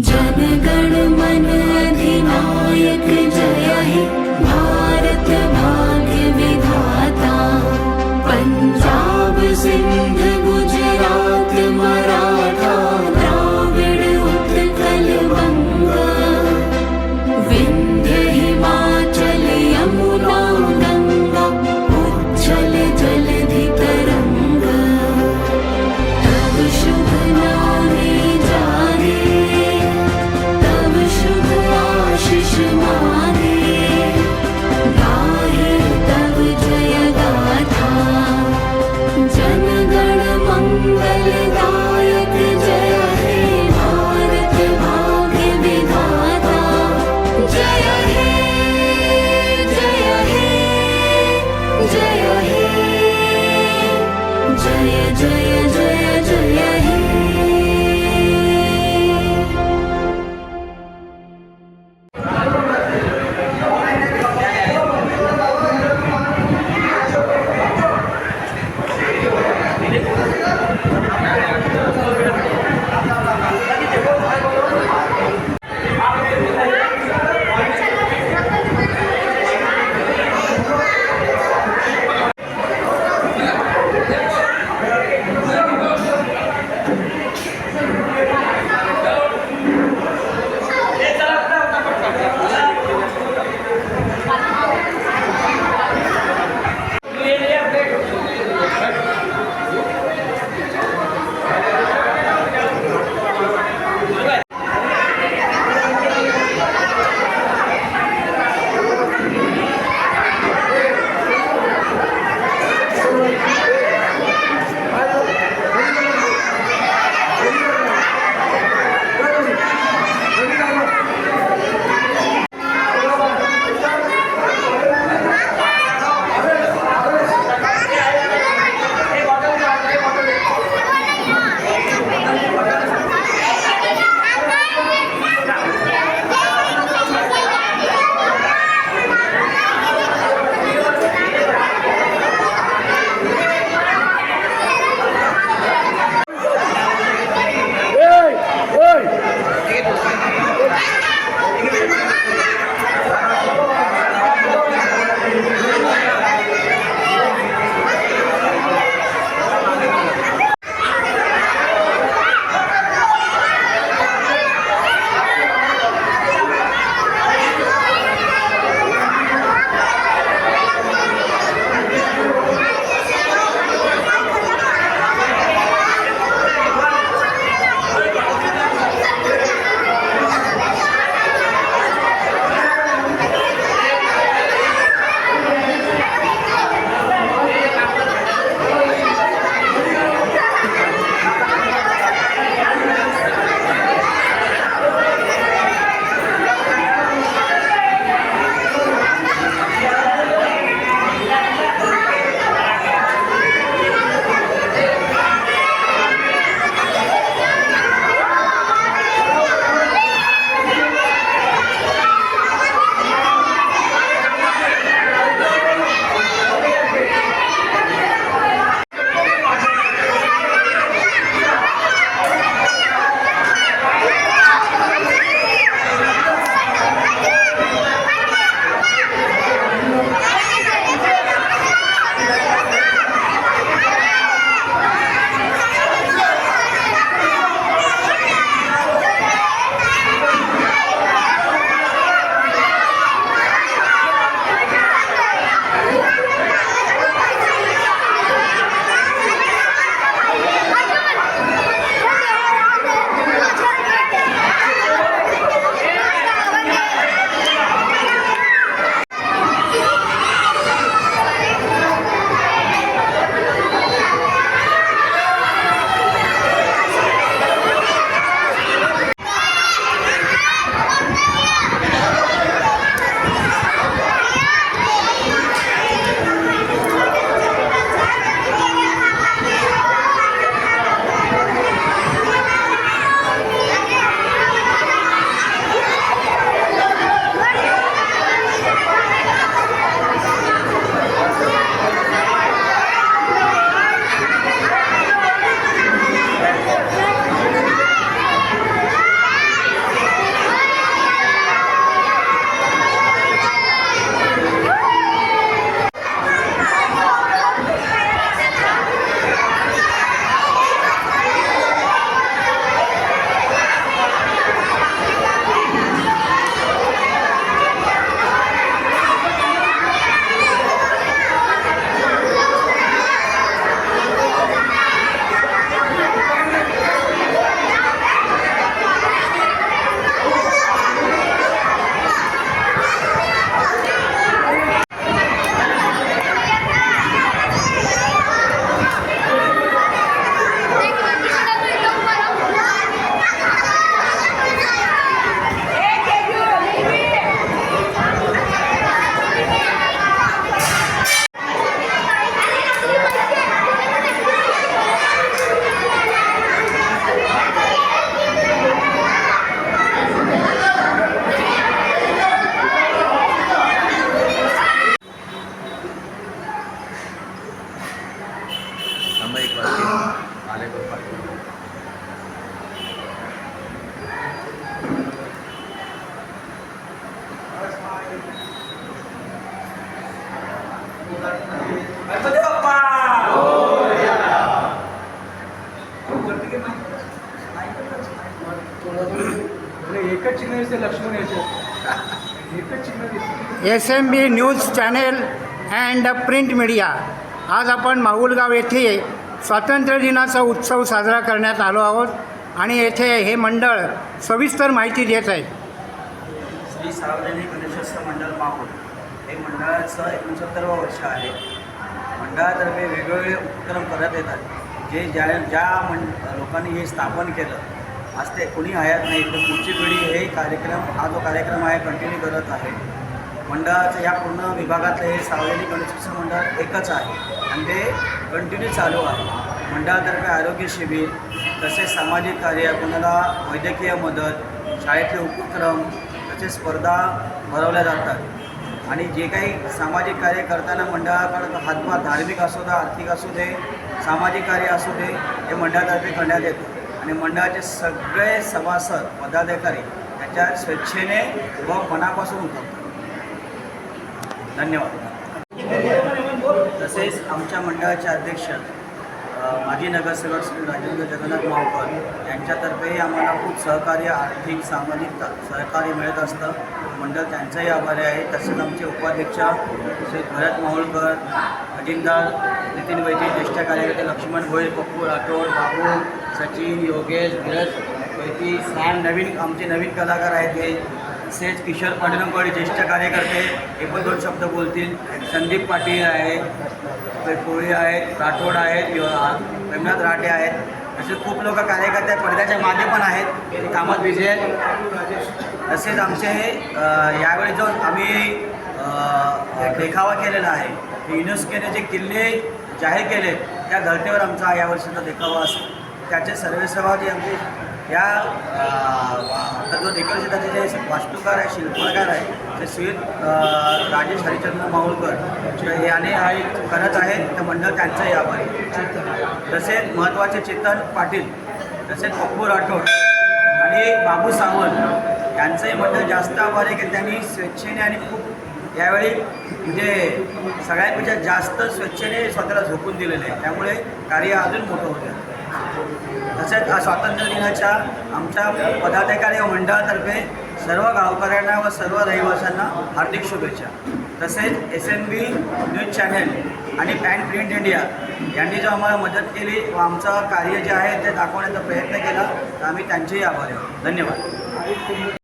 जनगणमन एकच चिन्ह दिसते लक्ष्मण याच्यात. एकच चिन्ह दिसते S M B news channel and print media. आज आपण माहुलगाव येथे स्वातंत्र्य दिनाचा उत्सव साजरा करण्यात आलो आहोत आणि येथे हे मंडळ सविस्तर माहिती देत आहे. श्री सार्वजनिक गणेशोत्सव मंडळ माहूल. हे मंडळाचं एकोणसत्तरवं वर्ष आहे. मंडळातर्फे वेगवेगळे उपक्रम करत येतात. जे ज्या ज्या मं लोकांनी हे स्थापन केलं आज ते कोणी हयात नाही तर पुढची पिढी हे कार्यक्रम हा जो कार्यक्रम आहे कंटिन्यू करत आहे. मंडळाचं या पूर्ण विभागातलं हे सार्वजनिक गणेशोत्सव मंडळ एकच आहे. आणि ते कंटिन्यू चालू आहे. मंडळातर्फे आरोग्य शिबिर तसेच सामाजिक कार्य कोणाला वैद्यकीय मदत शाळेतले उपक्रम तसेच स्पर्धा भरवल्या जातात. आणि जे काही सामाजिक कार्य करताना मंडळाकडं हातभार धार्मिक असू दे आर्थिक असू दे सामाजिक कार्य असू दे हे मंडळातर्फे करण्यात येतं. आणि मंडळाचे सगळे सभासद पदाधिकारी त्याच्या स्वेच्छेने व मनापासून उतरतात धन्यवाद. तसेच आमच्या मंडळाचे अध्यक्ष माजी नगरसेवक श्री राजेंद्र जगन्नाथ मावकर यांच्यातर्फेही आम्हाला खूप सहकार्य आर्थिक सामाजिक सहकार्य मिळत असतं. मंडळ त्यांचाही आभारी आहे. तसेच आमचे उपाध्यक्ष श्री भरत माहुळकर अजिंदार नितीन वैद्य ज्येष्ठ कार्यकर्ते लक्ष्मण भोईर पप्पू राठोड बाबू सचिन योगेश धीरज पैकी सॅम नवीन आमचे नवीन कलाकार आहेत हे तसेच किशोर पांडुरंगवाडी ज्येष्ठ कार्यकर्ते हे पण दोन शब्द बोलतील. संदीप पाटील आहे कोळी आहेत राठोड आहेत रमनाथ राठे आहेत. असे खूप लोक कार्यकर्ते आहेत, पडद्याच्या मागे पण आहेत. ते कामात बिझी आहेत. तसेच आमचे हे यावेळी जो आम्ही देखावा केलेला आहे युनेस्कोने जे किल्ले जाहीर केले त्या धर्तीवर आमचा यावर्षीचा देखावा असेल. त्याचे सर्वेसर्वा जे आमचे या आता जो डेकोरेशन जे वास्तुकार आहे शिल्पकार आहे ते श्री राजेश हरिचंद्र माहुलकर याने हा एक करत आहेत तर मंडळ त्यांचंही यावर आहे तसेच महत्त्वाचे चेतन पाटील तसेच पप्पू राठोड आणि बाबू सावंत यांचंही मंडळ जास्त आभार आहे की त्यांनी स्वेच्छेने आणि खूप यावेळी म्हणजे सगळ्यांपेक्षा जास्त स्वेच्छेने स्वतःला झोकून दिलेलं आहे. त्यामुळे कार्य अजून मोठं होतं. तसेच आज स्वातंत्र्य दिनाच्या आमच्या पदाधिकारी व मंडळातर्फे सर्व गावकऱ्यांना व सर्व रहिवाशांना हार्दिक शुभेच्छा. तसेच S N B news channel आणि पॅन प्रिंट इंडिया यांनी जो आम्हाला मदत केली व आमचं कार्य जे आहे ते दाखवण्याचा प्रयत्न केला तर आम्ही त्यांचेही आभारी आहोत. धन्यवाद.